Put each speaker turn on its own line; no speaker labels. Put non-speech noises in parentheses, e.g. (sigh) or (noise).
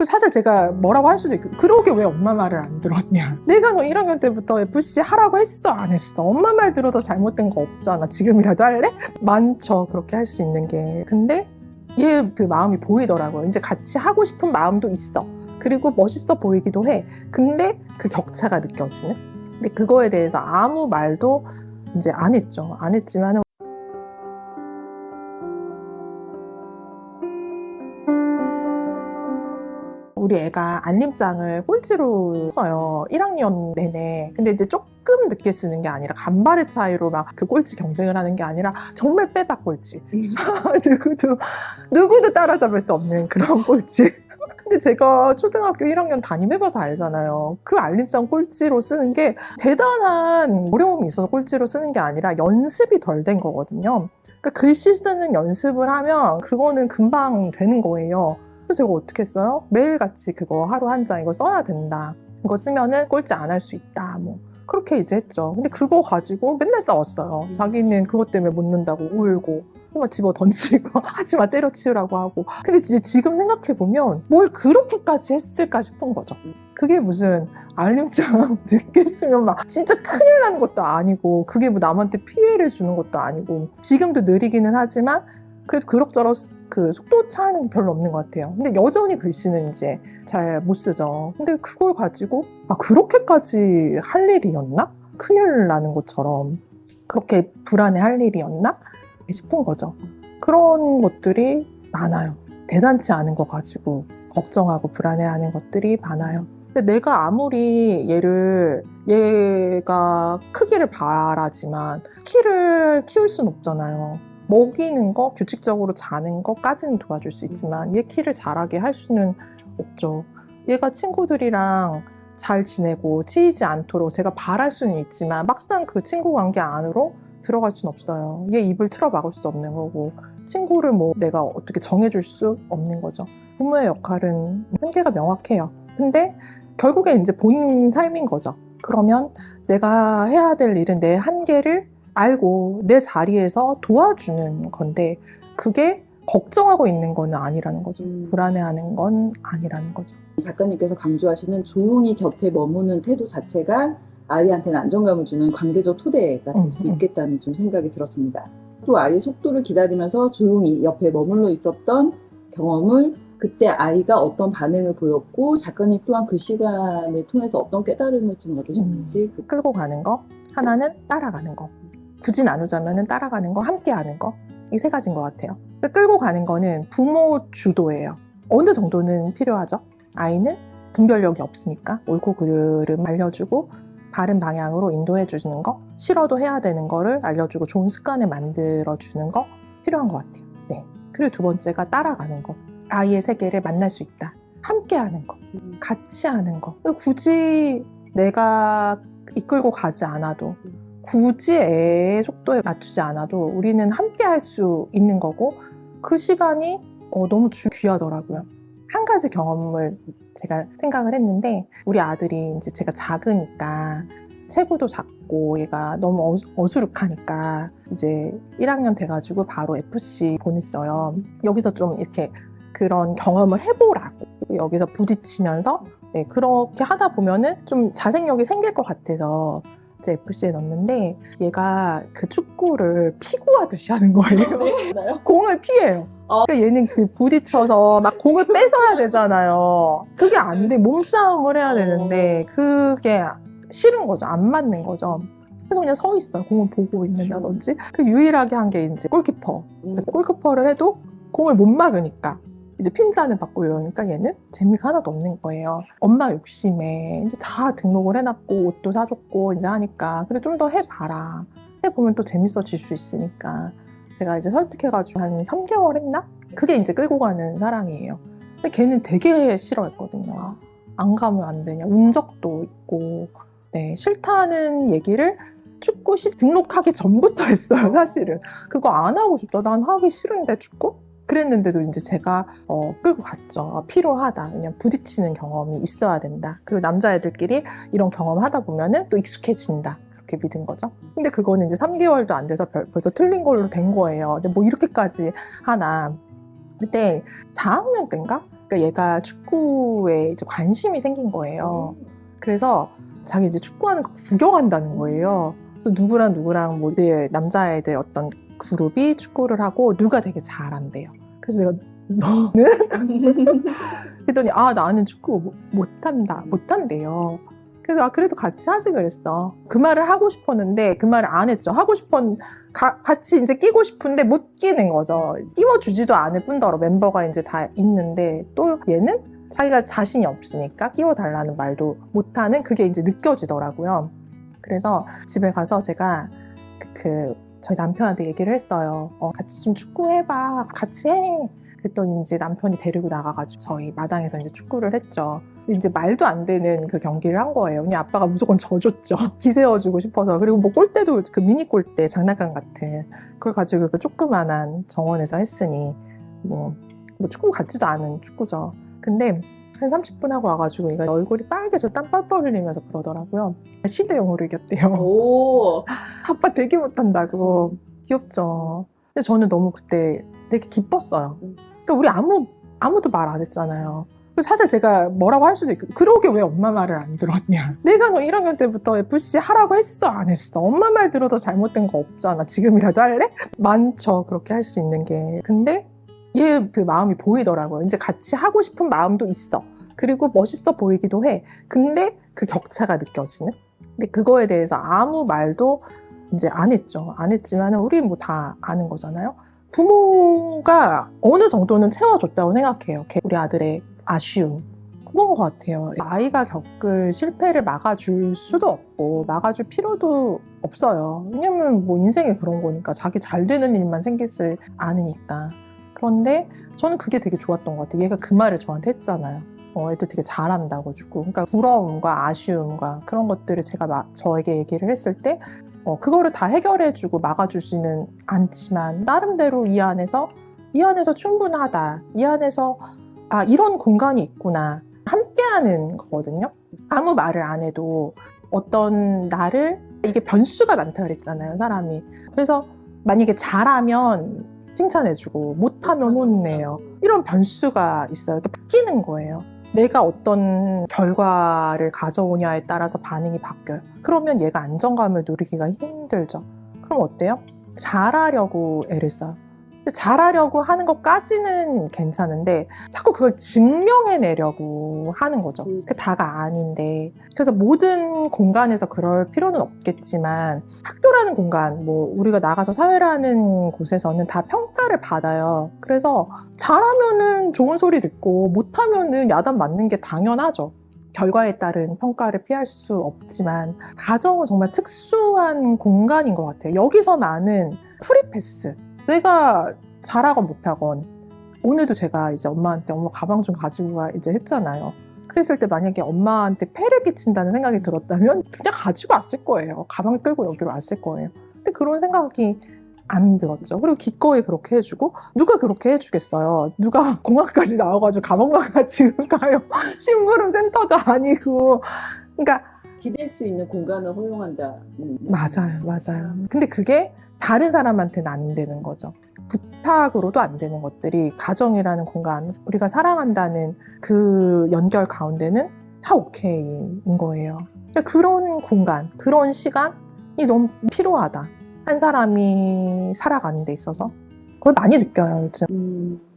그 사실 제가 뭐라고 할 수도 있고 그러게 왜 엄마 말을 안 들었냐. (laughs) 내가 너 1학년 때부터 FC 하라고 했어? 안 했어? 엄마 말 들어서 잘못된 거 없잖아. 지금이라도 할래? 많죠. 그렇게 할 수 있는 게. 근데 얘 그 마음이 보이더라고요. 이제 같이 하고 싶은 마음도 있어. 그리고 멋있어 보이기도 해. 근데 그 격차가 느껴지는? 근데 그거에 대해서 아무 말도 이제 안 했죠. 안 했지만 우리 애가 알림장을 꼴찌로 써요. 1학년 내내. 근데 이제 조금 늦게 쓰는 게 아니라 간발의 차이로 막 그 꼴찌 경쟁을 하는 게 아니라 정말 빼박 꼴찌. (laughs) 누구도, 누구도 따라잡을 수 없는 그런 꼴찌. (laughs) 근데 제가 초등학교 1학년 담임해봐서 알잖아요. 그 알림장 꼴찌로 쓰는 게 대단한 어려움이 있어서 꼴찌로 쓰는 게 아니라 연습이 덜 된 거거든요. 그러니까 글씨 쓰는 연습을 하면 그거는 금방 되는 거예요. 그래서 제가 어떻게 했어요? 매일같이 그거 하루 한 장 이거 써야 된다. 이거 쓰면은 꼴찌 안 할 수 있다. 뭐. 그렇게 이제 했죠. 근데 그거 가지고 맨날 싸웠어요. 자기는 그것 때문에 못 논다고 울고. 막 집어 던지고 (laughs) 하지 마 때려치우라고 하고 근데 이제 지금 생각해보면 뭘 그렇게까지 했을까 싶은 거죠 그게 무슨 알림장 (laughs) 늦게 쓰면 막 진짜 큰일 나는 것도 아니고 그게 뭐 남한테 피해를 주는 것도 아니고 지금도 느리기는 하지만 그래도 그럭저럭 그 속도 차이는 별로 없는 것 같아요. 근데 여전히 글씨는 이제 잘 못 쓰죠. 근데 그걸 가지고 아 그렇게까지 할 일이었나? 큰일 나는 것처럼 그렇게 불안해 할 일이었나? 싶은 거죠. 그런 것들이 많아요. 대단치 않은 거 가지고 걱정하고 불안해하는 것들이 많아요. 근데 내가 아무리 얘를 얘가 크기를 바라지만 키를 키울 순 없잖아요. 먹이는 거, 규칙적으로 자는 거까지는 도와줄 수 있지만 얘 키를 자라게 할 수는 없죠. 얘가 친구들이랑 잘 지내고 치이지 않도록 제가 바랄 수는 있지만 막상 그 친구 관계 안으로 들어갈 수는 없어요. 얘 입을 틀어 막을 수 없는 거고 친구를 뭐 내가 어떻게 정해줄 수 없는 거죠. 부모의 역할은 한계가 명확해요. 근데 결국에 이제 본인 삶인 거죠. 그러면 내가 해야 될 일은 내 한계를 알고 내 자리에서 도와주는 건데 그게 걱정하고 있는 건 아니라는 거죠.
음.
불안해하는 건 아니라는 거죠.
작가님께서 강조하시는 조용히 곁에 머무는 태도 자체가 아이한테는 안정감을 주는 관계적 토대가 될수
음, 음.
있겠다는 좀 생각이 들었습니다. 또 아이의 속도를 기다리면서 조용히 옆에 머물러 있었던 경험을 그때 아이가 어떤 반응을 보였고 작가님 또한 그 시간을 통해서 어떤 깨달음을 좀 얻으셨는지 그-
끌고 가는 거, 하나는 따라가는 거. 굳이 나누자면 따라가는 거, 함께 하는 거. 이 세 가지인 것 같아요. 끌고 가는 거는 부모 주도예요. 어느 정도는 필요하죠. 아이는 분별력이 없으니까 옳고 그름 알려주고 바른 방향으로 인도해 주는 거, 싫어도 해야 되는 거를 알려주고 좋은 습관을 만들어 주는 거 필요한 것 같아요. 네. 그리고 두 번째가 따라가는 거. 아이의 세계를 만날 수 있다. 함께 하는 거. 같이 하는 거. 굳이 내가 이끌고 가지 않아도 굳이 애의 속도에 맞추지 않아도 우리는 함께 할 수 있는 거고 그 시간이 어, 너무 주 귀하더라고요. 한 가지 경험을 제가 생각을 했는데 우리 아들이 이제 제가 작으니까 체구도 작고 얘가 너무 어, 수룩하니까 이제 1학년 돼가지고 바로 FC 보냈어요. 여기서 좀 이렇게 그런 경험을 해보라고 여기서 부딪히면서 네, 그렇게 하다 보면은 좀 자생력이 생길 것 같아서 이 제 FC에 넣었는데 얘가 그 축구를 피고 하듯이 하는 거예요. (laughs) 공을 피해요.
어.
그러니까 얘는 그 부딪혀서 막 공을 뺏어야 되잖아요. 그게 안 돼. 몸싸움을 해야 되는데 그게 싫은 거죠. 안 맞는 거죠. 그래서 그냥 서 있어요. 공을 보고 있는다든지. 그 유일하게 한 게 이제 골키퍼.
음,
골키퍼를 해도 공을 못 막으니까 이제 핀잔을 받고 이러니까 얘는 재미가 하나도 없는 거예요. 엄마 욕심에 이제 다 등록을 해놨고 옷도 사줬고 이제 하니까 그래 좀 더 해봐라. 해보면 또 재밌어질 수 있으니까 제가 이제 설득해가지고 한 3개월 했나? 그게 이제 끌고 가는 사랑이에요. 근데 걔는 되게 싫어했거든요. 안 가면 안 되냐. 운 적도 있고 네 싫다는 얘기를 축구 시 등록하기 전부터 (laughs) 했어요 사실은 그거 안 하고 싶다 난 하기 싫은데 축구 그랬는데도 이제 제가 어, 끌고 갔죠. 어, 필요하다. 그냥 부딪히는 경험이 있어야 된다. 그리고 남자애들끼리 이런 경험 하다 보면은 또 익숙해진다. 그렇게 믿은 거죠. 근데 그거는 이제 3개월도 안 돼서 벌- 벌써 틀린 걸로 된 거예요. 근데 뭐 이렇게까지 하나. 그때 4학년 때인가? 그러니까 얘가 축구에 이제 관심이 생긴 거예요. 그래서 자기 이제 축구하는 거 구경한다는 거예요. 그래서 누구랑 누구랑 뭐 남자애들 어떤 그룹이 축구를 하고 누가 되게 잘한대요. 그래서 내가 너는? (laughs) 그랬더니 아 나는 축구 못- 못한다 못한대요. 그래서 아 그래도 같이 하지 그랬어. 그 말을 하고 싶었는데 그 말을 안 했죠. 하고 싶은 가- 같이 이제 끼고 싶은데 못 끼는 거죠. 끼워주지도 않을 뿐더러 멤버가 이제 다 있는데 또 얘는 자기가 자신이 없으니까 끼워달라는 말도 못하는 그게 이제 느껴지더라고요. 그래서 집에 가서 제가 그, 그 저희 남편한테 얘기를 했어요. 어, 같이 좀 축구해봐. 같이 해. 그랬더니 이제 남편이 데리고 나가가지고 저희 마당에서 이제 축구를 했죠. 이제 말도 안 되는 그 경기를 한 거예요. 그냥 아빠가 무조건 져줬죠. (laughs) 기세워주고 싶어서. 그리고 뭐 골대도 그 미니 골대 장난감 같은 그걸 가지고 그 조그만한 정원에서 했으니 뭐, 뭐 축구 같지도 않은 축구죠. 근데 한 30분 하고 와가지고 얘가 얼굴이 빨개져 땀 뻘뻘 흘리면서 그러더라고요. 시대용으로 이겼대요.
오. (laughs)
아빠 되게 못한다고. 귀엽죠. 근데 저는 너무 그때 되게 기뻤어요. 그러니까 우리 아무, 아무도 말 안 했잖아요. 그래서 사실 제가 뭐라고 할 수도 있고, 그러게 왜 엄마 말을 안 들었냐. (laughs) 내가 너 1학년 때부터 FC 하라고 했어, 안 했어? 엄마 말 들어도 잘못된 거 없잖아. 지금이라도 할래? 많죠. 그렇게 할 수 있는 게. 근데 얘 그 마음이 보이더라고요. 이제 같이 하고 싶은 마음도 있어. 그리고 멋있어 보이기도 해. 근데 그 격차가 느껴지는? 근데 그거에 대해서 아무 말도 이제 안 했죠. 안 했지만 우리 뭐 다 아는 거잖아요. 부모가 어느 정도는 채워줬다고 생각해요. 걔- 우리 아들의 아쉬움. 그런 것 같아요. 아이가 겪을 실패를 막아줄 수도 없고, 막아줄 필요도 없어요. 왜냐면 뭐 인생이 그런 거니까. 자기 잘 되는 일만 생기지 않으니까. 그런데 저는 그게 되게 좋았던 것 같아요. 얘가 그 말을 저한테 했잖아요. 어, 애들 되게 잘한다고 주고. 그러니까 부러움과 아쉬움과 그런 것들을 제가 막 저에게 얘기를 했을 때, 어, 그거를 다 해결해주고 막아주지는 않지만, 나름대로 이 안에서, 이 안에서 충분하다. 이 안에서, 아, 이런 공간이 있구나. 함께하는 거거든요. 아무 말을 안 해도 어떤 나를, 이게 변수가 많다 그랬잖아요, 사람이. 그래서 만약에 잘하면 칭찬해주고, 못하면 혼내요. 이런 변수가 있어요. 이렇게 바뀌는 거예요. 내가 어떤 결과를 가져오냐에 따라서 반응이 바뀌어요. 그러면 얘가 안정감을 누리기가 힘들죠. 그럼 어때요? 잘하려고 애를 써요. 잘하려고 하는 것까지는 괜찮은데 자꾸 그걸 증명해내려고 하는 거죠.
음.
그 다가 아닌데. 그래서 모든 공간에서 그럴 필요는 없겠지만 학교라는 공간, 뭐 우리가 나가서 사회라는 곳에서는 다 평가를 받아요. 그래서 잘하면은 좋은 소리 듣고 못하면은 야단 맞는 게 당연하죠. 결과에 따른 평가를 피할 수 없지만 가정은 정말 특수한 공간인 것 같아요. 여기서만은 프리패스. 내가 잘하건 못하건 오늘도 제가 이제 엄마한테 엄마 가방 좀 가지고 가 이제 했잖아요. 그랬을 때 만약에 엄마한테 폐를 끼친다는 생각이 들었다면 그냥 가지고 왔을 거예요. 가방 끌고 여기로 왔을 거예요. 근데 그런 생각이 안 들었죠. 그리고 기꺼이 그렇게 해주고 누가 그렇게 해주겠어요. 누가 (laughs) 공항까지 나와가지고 가방만 (laughs) 가지고 가요. 심부름 센터도 아니고. 그러니까
기댈 수 있는 공간을 허용한다. 음.
맞아요, 맞아요. 근데 그게 다른 사람한테는 안 되는 거죠. 부탁으로도 안 되는 것들이 가정이라는 공간, 우리가 사랑한다는 그 연결 가운데는 다 오케이인 거예요. 그러니까 그런 공간, 그런 시간이 너무 필요하다. 한 사람이 살아가는 데 있어서. 그걸 많이 느껴요, 요즘.
음.